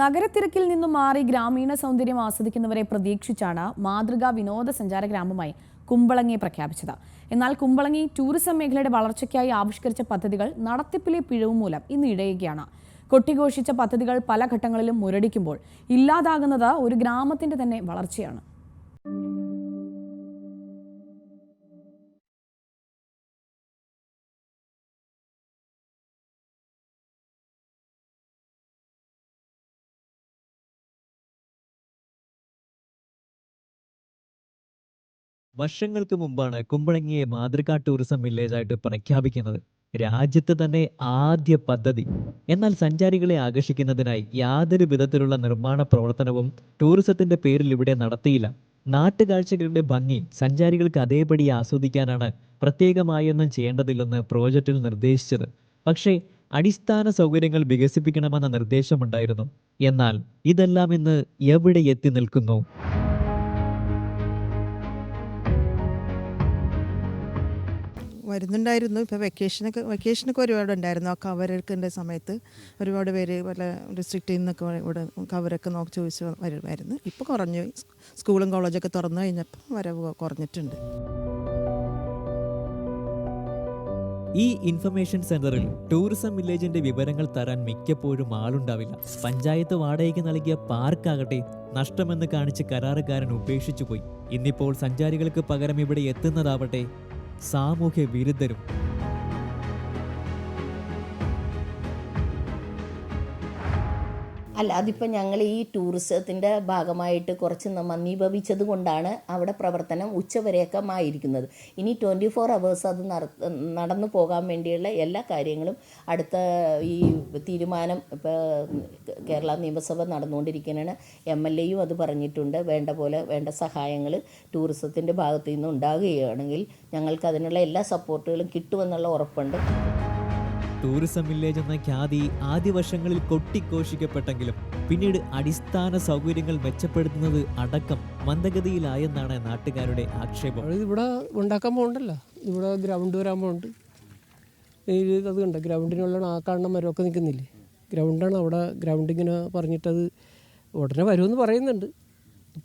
നഗരത്തിരക്കിൽ നിന്നും മാറി ഗ്രാമീണ സൗന്ദര്യം ആസ്വദിക്കുന്നവരെ പ്രതീക്ഷിച്ചാണ് മാതൃകാ വിനോദസഞ്ചാര ഗ്രാമമായി കുമ്പളങ്ങി പ്രഖ്യാപിച്ചത്. എന്നാൽ കുമ്പളങ്ങി ടൂറിസം മേഖലയുടെ വളർച്ചയ്ക്കായി ആവിഷ്കരിച്ച പദ്ധതികൾ നടത്തിപ്പിലെ പിഴവ് മൂലം ഇന്ന് ഇടയുകയാണ്. കൊട്ടിഘോഷിച്ച പദ്ധതികൾ പല ഘട്ടങ്ങളിലും മുരടിക്കുമ്പോൾ ഇല്ലാതാകുന്നത് ഒരു ഗ്രാമത്തിന്റെ തന്നെ വളർച്ചയാണ്. വർഷങ്ങൾക്ക് മുമ്പാണ് കുമ്പളങ്ങിയെ മാതൃകാ ടൂറിസം വില്ലേജായിട്ട് പ്രഖ്യാപിക്കുന്നത്. രാജ്യത്ത് തന്നെ ആദ്യ പദ്ധതി. എന്നാൽ സഞ്ചാരികളെ ആകർഷിക്കുന്നതിനായി യാതൊരു വിധത്തിലുള്ള നിർമ്മാണ പ്രവർത്തനവും ടൂറിസത്തിന്റെ പേരിൽ ഇവിടെ നടത്തിയില്ല. നാട്ടുകാഴ്ചകളുടെ ഭംഗി സഞ്ചാരികൾക്ക് അതേപടി ആസ്വദിക്കാനാണ് പ്രത്യേകമായൊന്നും ചെയ്യേണ്ടതില്ലെന്ന് പ്രോജക്റ്റിൽ നിർദ്ദേശിച്ചത്. പക്ഷേ അടിസ്ഥാന സൗകര്യങ്ങൾ വികസിപ്പിക്കണമെന്ന നിർദ്ദേശമുണ്ടായിരുന്നു. എന്നാൽ ഇതെല്ലാം ഇന്ന് എവിടെ എത്തി നിൽക്കുന്നു? വരുന്നുണ്ടായിരുന്നു ഇപ്പോൾ വെക്കേഷനൊക്കെ വെക്കേഷനൊക്കെ ഒരുപാട് ഉണ്ടായിരുന്നു. ആ കവറൊക്കെ സമയത്ത് ഒരുപാട് പേര് പല ഡിസ്ട്രിക്റ്റിൽ നിന്നൊക്കെ ഇവിടെ കവറൊക്കെ നോക്കി ചോദിച്ച് വരുമായിരുന്നു. ഇപ്പോൾ കുറഞ്ഞു. സ്കൂളും കോളേജൊക്കെ തുറന്നു കഴിഞ്ഞപ്പോൾ വരവ് കുറഞ്ഞിട്ടുണ്ട്. ഈ ഇൻഫർമേഷൻ സെന്ററിൽ ടൂറിസം വില്ലേജിന്റെ വിവരങ്ങൾ തരാൻ മിക്കപ്പോഴും ആളുണ്ടാവില്ല. പഞ്ചായത്ത് വാടകയ്ക്ക് നൽകിയ പാർക്കാകട്ടെ നഷ്ടമെന്ന് കാണിച്ച് കരാറുകാരൻ ഉപേക്ഷിച്ചു പോയി. ഇന്നിപ്പോൾ സഞ്ചാരികൾക്ക് പകരം ഇവിടെ എത്തുന്നതാവട്ടെ സാമൂഹ്യ വിരുദ്ധരും അല്ല അതിപ്പോൾ ഞങ്ങൾ ഈ ടൂറിസത്തിന്റെ ഭാഗമായിട്ട് കുറച്ച് നന്ദിഭവിച്ചത് കൊണ്ടാണ് അവിടെ പ്രവർത്തനം ഉച്ചവരെയൊക്കെ ആയിരിക്കുന്നത് ഇനി ട്വന്റി ഫോർ അവേഴ്സ് അത് നടന്നു പോകാൻ വേണ്ടിയുള്ള എല്ലാ കാര്യങ്ങളും അടുത്ത ഈ തീരുമാനം ഇപ്പോൾ കേരള നിയമസഭ നടന്നുകൊണ്ടിരിക്കുന്നതാണ് എം എൽ എയും അത് പറഞ്ഞിട്ടുണ്ട്. വേണ്ട പോലെ വേണ്ട സഹായങ്ങൾ ടൂറിസത്തിന്റെ ഭാഗത്തു നിന്ന് ഉണ്ടാകുകയാണെങ്കിൽ ഞങ്ങൾക്ക് അതിനുള്ള എല്ലാ സപ്പോർട്ടുകളും കിട്ടുമെന്നുള്ള ഉറപ്പുണ്ട്. ടൂറിസം വില്ലേജ് എന്ന ഖ്യാതി ആദ്യ വർഷങ്ങളിൽ കൊട്ടിഘോഷിക്കപ്പെട്ടെങ്കിലും പിന്നീട് അടിസ്ഥാന സൗകര്യങ്ങൾ മെച്ചപ്പെടുത്തുന്നത് അടക്കം മന്ദഗതിയിലായെന്നാണ് നാട്ടുകാരുടെ ആക്ഷേപം. ഇവിടെ ഉണ്ടാക്കാൻ പോകണ്ടല്ലോ. ഇവിടെ ഗ്രൗണ്ട് വരാൻ പോകുന്നുണ്ട് ഈ അത് കണ്ട? ഗ്രൗണ്ടിനുള്ള ആ കാണുന്ന മരമൊക്കെ നിൽക്കുന്നില്ലേ? ഗ്രൗണ്ടാണ് അവിടെ ഗ്രൗണ്ട് ഇങ്ങനെ പറഞ്ഞിട്ടത് ഉടനെ വരുമെന്ന് പറയുന്നുണ്ട്.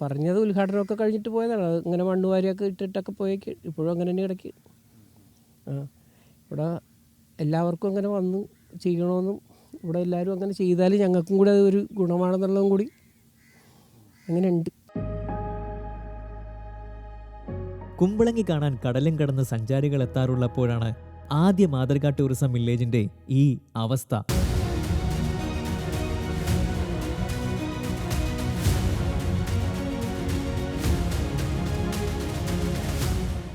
പറഞ്ഞത് ഉദ്ഘാടനമൊക്കെ കഴിഞ്ഞിട്ട് പോയതാണ്. ഇങ്ങനെ മണ്ണുവാരിയൊക്കെ ഇട്ടിട്ടൊക്കെ പോയേക്ക്. ഇപ്പോഴും അങ്ങനെ തന്നെ കിടക്കുക ആ ഇവിടെ എല്ലാവർക്കും അങ്ങനെ വന്ന് ചെയ്യണമെന്നും ഇവിടെ എല്ലാവരും അങ്ങനെ ചെയ്താൽ ഞങ്ങൾക്കും കൂടി അതൊരു ഗുണമാണെന്നുള്ളതും കൂടി അങ്ങനെ ഉണ്ട് കുമ്പളങ്ങി കാണാൻ കടലും കടന്ന് സഞ്ചാരികൾ എത്താറുള്ളപ്പോഴാണ് ആദ്യ മാതൃകാ ടൂറിസം വില്ലേജിന്റെ ഈ അവസ്ഥ.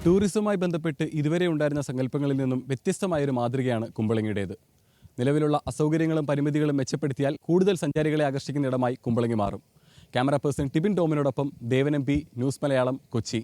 ടൂറിസവുമായി ബന്ധപ്പെട്ട് ഇതുവരെ ഉണ്ടായിരുന്ന സങ്കല്പങ്ങളിൽ നിന്നും വ്യത്യസ്തമായൊരു മാതൃകയാണ് കുമ്പളങ്ങിയുടേത്. നിലവിലുള്ള അസൗകര്യങ്ങളും പരിമിതികളും മെച്ചപ്പെടുത്തിയാൽ കൂടുതൽ സഞ്ചാരികളെ ആകർഷിക്കുന്ന ഇടമായി കുമ്പളങ്ങി മാറും. ക്യാമറ പേഴ്സൺ ടിബിൻ ടോമിനോടൊപ്പം ദേവൻ എം ന്യൂസ് മലയാളം കൊച്ചി.